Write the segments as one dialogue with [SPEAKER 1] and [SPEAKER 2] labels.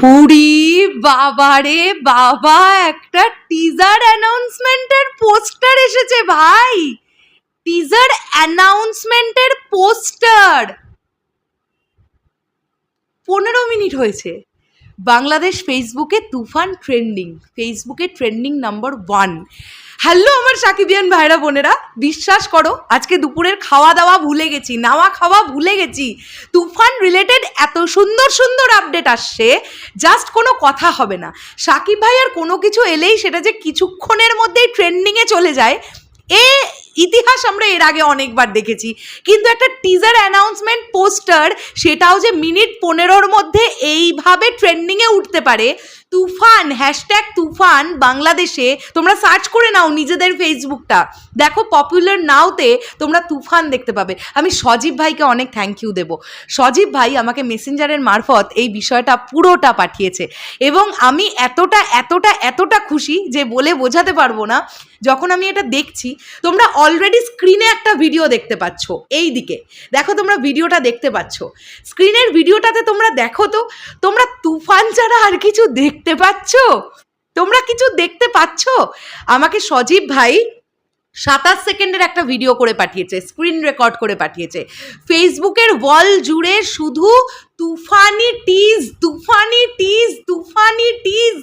[SPEAKER 1] হুড়ি বাবারে বাবা, একটা টিজার অ্যানাউন্সমেন্টের পোস্টার এসেছে ভাই। টিজার অ্যানাউন্সমেন্টের পোস্টার পনেরো মিনিট হয়েছে। বাংলাদেশ ফেসবুকে তুফান ট্রেন্ডিং ফেসবুকে ট্রেন্ডিং নাম্বার ওয়ান হ্যালো আমার সাকিবিয়ান ভাইরা, বোনেরা, বিশ্বাস করো, আজকে দুপুরের খাওয়া দাওয়া ভুলে গেছি, নাওয়া খাওয়া ভুলে গেছি। তুফান রিলেটেড এত সুন্দর সুন্দর আপডেট আসছে জাস্ট কোনো কথা হবে না। সাকিব ভাই আর কোনো কিছু এলেই সেটা যে কিছুক্ষণের মধ্যেই ট্রেন্ডিংয়ে চলে যায়, এ ইতিহাস আমরা এর আগে অনেকবার দেখেছি। কিন্তু একটা টিজার অ্যানাউন্সমেন্ট পোস্টার সেটাও যে মিনিট পনেরোর মধ্যে এইভাবে ট্রেন্ডিংয়ে উঠতে পারে, তুফান হ্যাশট্যাগ তুফান বাংলাদেশে, তোমরা সার্চ করে নাও নিজেদের ফেসবুকটা দেখো পপুলার নাওতে তোমরা তুফান দেখতে পাবে। আমি সজীব ভাইকে অনেক থ্যাংক ইউ দেবো। সজীব ভাই আমাকে মেসেঞ্জারের মারফত এই বিষয়টা পুরোটা পাঠিয়েছে। এবং আমি এতটা এতটা এতটা খুশি যে বলে বোঝাতে পারব না। যখন আমি এটা দেখছি, তোমরা অলরেডি স্ক্রিনে একটা ভিডিও দেখতে পাচ্ছ এই দিকে দেখো তোমরা ভিডিওটা দেখতে পাচ্ছ। স্ক্রিনের ভিডিওটাতে তোমরা দেখো তো, তোমরা তুফান ছাড়া আর কিছু দেখতে পাচ্ছ? তোমরা কিছু দেখতে পাচ্ছ? আমাকে সজীব ভাই সাতাশ সেকেন্ডের একটা ভিডিও করে পাঠিয়েছে স্ক্রিন রেকর্ড করে পাঠিয়েছে। ফেসবুকের ওয়াল জুড়ে শুধু তুফানি টিজ তুফানি টিজ তুফানি টিজ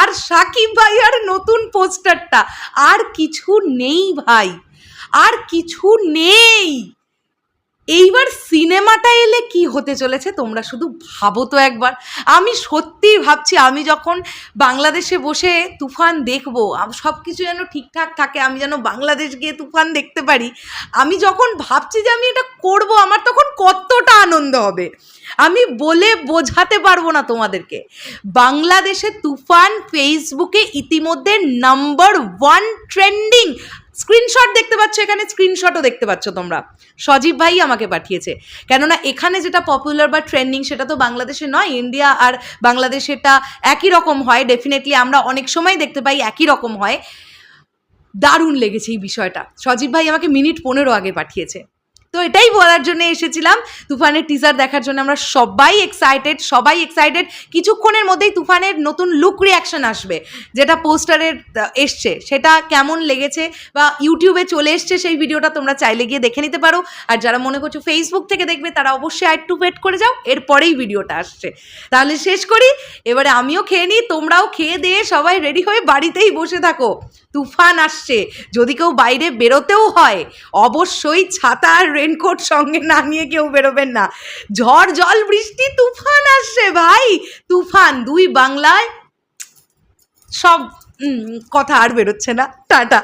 [SPEAKER 1] আর সাকিব ভাই আর নতুন পোস্টারটা আর কিছু নেই ভাই। আর কিছু নেই। এইবার সিনেমাটা এলে কি হতে চলেছে তোমরা শুধু ভাবো তো একবার। আমি সত্যিই ভাবছি, আমি যখন বাংলাদেশে বসে তুফান দেখব সব কিছু যেন ঠিকঠাক থাকে, আমি যেন বাংলাদেশ গিয়ে তুফান দেখতে পারি, আমি যখন ভাবছি যে আমি এটা করব, আমার তখন কতটা আনন্দ হবে। আমি বলে বোঝাতে পারব না তোমাদেরকে। বাংলাদেশে তুফান ফেসবুকে ইতিমধ্যে নাম্বার ওয়ান ট্রেন্ডিং স্ক্রিনশট দেখতে পাচ্ছ, এখানে স্ক্রিনশটও দেখতে পাচ্ছ তোমরা। সজীব ভাই আমাকে পাঠিয়েছে। কেননা এখানে যেটা পপুলার বা ট্রেন্ডিং সেটা তো বাংলাদেশে নয় ইন্ডিয়া আর বাংলাদেশ এটা একই রকম হয়। ডেফিনেটলি আমরা অনেক সময় দেখতে পাই একই রকম হয়। দারুণ লেগেছে এই বিষয়টা। সজীব ভাই আমাকে মিনিট পনেরো আগে পাঠিয়েছে। তো এটাই বলার জন্য এসেছিলাম। তুফানের টিজার দেখার জন্য আমরা সবাই এক্সাইটেড সবাই এক্সাইটেড কিছুক্ষণের মধ্যেই তুফানের নতুন লুক রিয়াকশন আসবে, যেটা পোস্টারের এসছে। সেটা কেমন লেগেছে বা ইউটিউবে চলে এসছে সেই ভিডিওটা তোমরা চাইলে গিয়ে দেখে নিতে পারো। আর যারা মনে করছ ফেসবুক থেকে দেখবে, তারা অবশ্যই আই টু ওয়েট করে যাও, এরপরেই ভিডিওটা আসছে। তাহলে শেষ করি। এবারে আমিও খেয়ে নিই, তোমরাও খেয়ে দিয়ে সবাই রেডি হয়ে বাড়িতেই বসে থাকো। তুফান আসছে, যদি কেউ বাইরে বেরোতেও হয়, অবশ্যই ছাতা আর রেনকোট সঙ্গে না নিয়ে কেউ বেরোবেন না। ঝড়, জল, বৃষ্টি, তুফান আসছে ভাই। তুফান, দুই বাংলায় সব কথা আর বেরোচ্ছে না। টাটা।